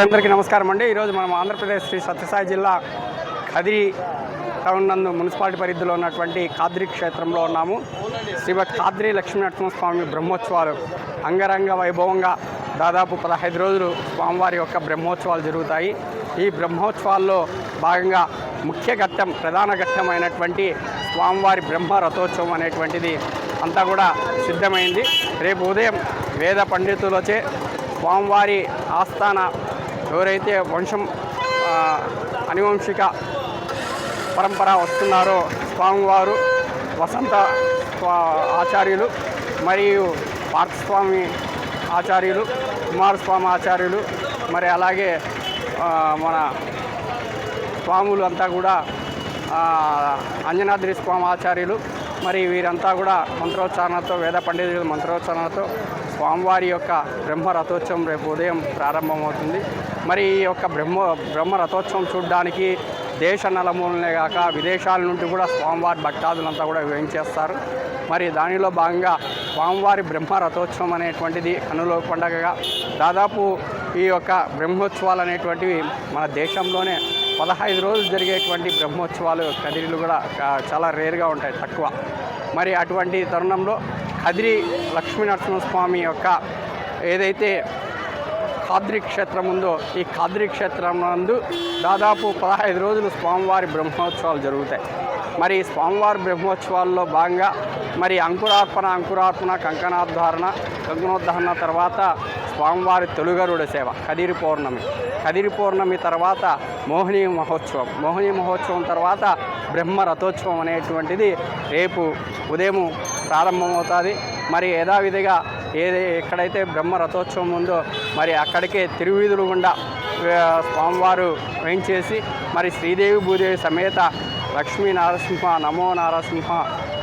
అందరికీ నమస్కారం అండి. ఈరోజు మనం ఆంధ్రప్రదేశ్ శ్రీ సత్యసాయి జిల్లా కదిరి టౌన్ నందు మున్సిపాలిటీ పరిధిలో ఉన్నటువంటి కాద్రి క్షేత్రంలో ఉన్నాము. శ్రీమద్ కాద్రి లక్ష్మీనరసింహస్వామి బ్రహ్మోత్సవాలు అంగరంగ వైభవంగా దాదాపు పదహైదు రోజులు స్వామివారి యొక్క బ్రహ్మోత్సవాలు జరుగుతాయి. ఈ బ్రహ్మోత్సవాల్లో భాగంగా ముఖ్య ఘట్టం ప్రధాన ఘట్టం అయినటువంటి స్వామివారి బ్రహ్మ రథోత్సవం అనేటువంటిది అంతా కూడా సిద్ధమైంది. రేపు ఉదయం వేద పండితులచే స్వామివారి ఆస్థాన ఎవరైతే వంశం అనువంశిక పరంపర వస్తున్నారో స్వామివారు వసంత స్వా- ఆచార్యులు మరియు పార్థస్వామి ఆచార్యులు కుమారస్వామి ఆచార్యులు మరి అలాగే మన స్వాములు అంతా కూడా అంజనాద్రి స్వామి ఆచార్యులు మరి వీరంతా కూడా మంత్రోచ్చారణతో వేద పండితుల మంత్రోచ్చారణతో స్వామివారి యొక్క బ్రహ్మ రథోత్సవం రేపు ఉదయం ప్రారంభమవుతుంది. మరి ఈ యొక్క బ్రహ్మ బ్రహ్మ రథోత్సవం చూడడానికి దేశ నలమూలనే కాక విదేశాల నుండి కూడా స్వామివారి భక్తాదులంతా కూడా వేయించేస్తారు. మరి దానిలో భాగంగా స్వామివారి బ్రహ్మ రథోత్సవం అనేటువంటిది కనులో పండగగా దాదాపు ఈ యొక్క బ్రహ్మోత్సవాలు అనేటువంటివి మన దేశంలోనే పదహైదు రోజులు జరిగేటువంటి బ్రహ్మోత్సవాలు కదిరిలు కూడా చాలా రేర్గా ఉంటాయి తక్కువ. మరి అటువంటి తరుణంలో కదిరి లక్ష్మీనరసింహస్వామి యొక్క ఏదైతే ఖాద్రి క్షేత్రం ఉందో ఈ ఖాద్రి క్షేత్రం నందు దాదాపు పదహైదు రోజులు స్వామివారి బ్రహ్మోత్సవాలు జరుగుతాయి. మరి స్వామివారి బ్రహ్మోత్సవాల్లో భాగంగా మరి అంకురార్పణ అంకురార్పణ కంకణోద్ధారణ కంకణోద్ధారణ తర్వాత స్వామివారి తొలుగరుడ సేవ కదిరి పౌర్ణమి. కదిరి పౌర్ణమి తర్వాత మోహిని మహోత్సవం. మోహిని మహోత్సవం తర్వాత బ్రహ్మ రథోత్సవం అనేటువంటిది రేపు ఉదయం ప్రారంభమవుతుంది. మరి యథావిధిగా ఏది ఎక్కడైతే బ్రహ్మ రథోత్సవం ఉందో మరి అక్కడికే తిరువీధులు గుండా స్వామివారు వేయించేసి మరి శ్రీదేవి భూదేవి సమేత లక్ష్మీ నారసింహ నమో నారసింహ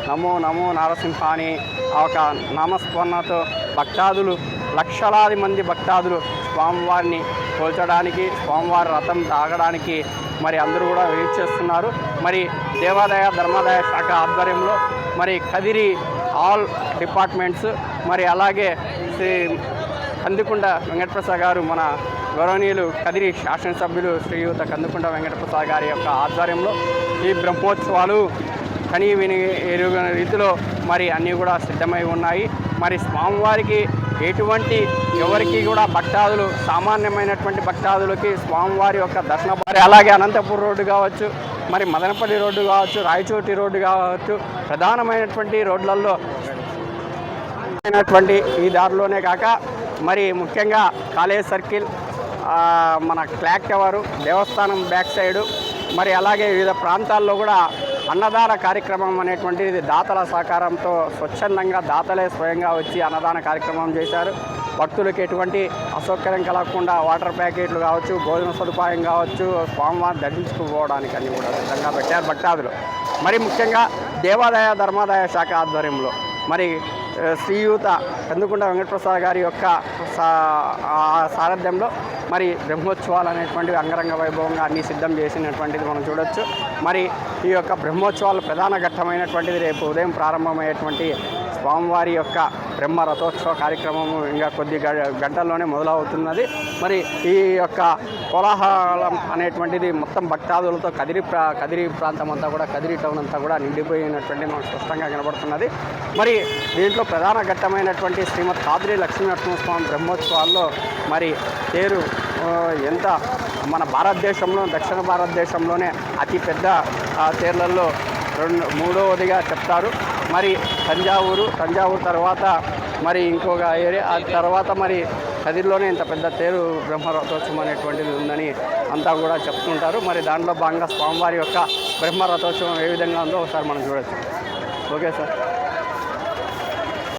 నమో నమో నారసింహ అని ఆ ఒక నామస్మరణతో భక్తాదులు లక్షలాది మంది భక్తాదులు స్వామివారిని పోల్చడానికి స్వామివారి రథం తాగడానికి మరి అందరూ కూడా వెయిట్ చేస్తున్నారు. మరి దేవాదాయ ధర్మాదాయ శాఖ ఆధ్వర్యంలో మరి కదిరి ఆల్ డిపార్ట్మెంట్స్ మరి అలాగే శ్రీ కందుకుంట వెంకటప్రసాద్ గారు మన గౌరవనీయులు కదిరి శాసనసభ్యులు శ్రీయుత కందుకుంట వెంకటప్రసాద్ గారి యొక్క ఆధ్వర్యంలో ఈ బ్రహ్మోత్సవాలు కనీ విని ఎరుగిన రీతిలో మరి అన్నీ కూడా సిద్ధమై ఉన్నాయి. మరి స్వామివారికి ఎటువంటి ఎవరికి కూడా భక్తాదులు సామాన్యమైనటువంటి భక్తాదులకి స్వామివారి యొక్క దర్శన మరి అలాగే అనంతపూర్ రోడ్డు కావచ్చు మరి మదనపల్లి రోడ్డు కావచ్చు రాయచోటి రోడ్డు కావచ్చు ప్రధానమైనటువంటి రోడ్లలో అయినటువంటి ఈ దారిలోనే కాక మరి ముఖ్యంగా కాలేజ్ సర్కిల్ మన క్లాక్ టవరు దేవస్థానం బ్యాక్ సైడు మరి అలాగే వివిధ ప్రాంతాల్లో కూడా అన్నదాన కార్యక్రమం అనేటువంటిది దాతల సహకారంతో స్వచ్ఛందంగా దాతలే స్వయంగా వచ్చి అన్నదాన కార్యక్రమం చేశారు. భక్తులకు ఎటువంటి అసౌకర్యం కలగకుండా వాటర్ ప్యాకెట్లు కావచ్చు భోజన సదుపాయం కావచ్చు స్వామివారిని దర్శించుకుపోవడానికి అన్ని కూడా సిద్ధంగా పెట్టారు భక్తాదులు. మరి ముఖ్యంగా దేవాదాయ ధర్మాదాయ శాఖ ఆధ్వర్యంలో మరి శ్రీయూత శ్రీయుత కందుకుంట వెంకటప్రసాద్ గారి యొక్క సా- సారథ్యంలో మరి బ్రహ్మోత్సవాలు అనేటువంటివి అంగరంగ వైభవంగా అన్ని సిద్ధం చేసినటువంటిది మనం చూడొచ్చు. మరి ఈ యొక్క బ్రహ్మోత్సవాలు ప్రధాన ఘట్టమైనటువంటిది రేపు ఉదయం ప్రారంభమయ్యేటువంటి స్వామివారి యొక్క బ్రహ్మ రథోత్సవ కార్యక్రమం ఇంకా కొద్ది గ- గంటల్లోనే మొదలవుతున్నది. మరి ఈ యొక్క కోలాహలం అనేటువంటిది మొత్తం భక్తాదులతో కదిరి ప్రా కదిరి ప్రాంతం అంతా కూడా కదిరి టౌన్ అంతా కూడా నిండిపోయినటువంటి మనకు స్పష్టంగా కనబడుతున్నది. మరి దీంట్లో ప్రధాన ఘట్టమైనటువంటి శ్రీమద్ కాదిరి లక్ష్మీనరసింహస్వామి బ్రహ్మోత్సవాల్లో మరి పేరు ఎంత? మన భారతదేశంలో దక్షిణ భారతదేశంలోనే అతిపెద్ద ఆ, తేర్లలో రెండు మూడవదిగా చెప్తారు. మరి తంజావూరు తంజావూరు తర్వాత మరి ఇంకొక ఏరియా ఆ తర్వాత మరి కదిరిలోనే ఇంత పెద్ద తేరు బ్రహ్మరథోత్సవం అనేటువంటిది ఉందని అంతా కూడా చెప్తుంటారు. మరి దాంట్లో భాగంగా స్వామివారి యొక్క బ్రహ్మరథోత్సవం ఏ విధంగా ఉందో ఒకసారి మనం చూడొచ్చు. Okay sir.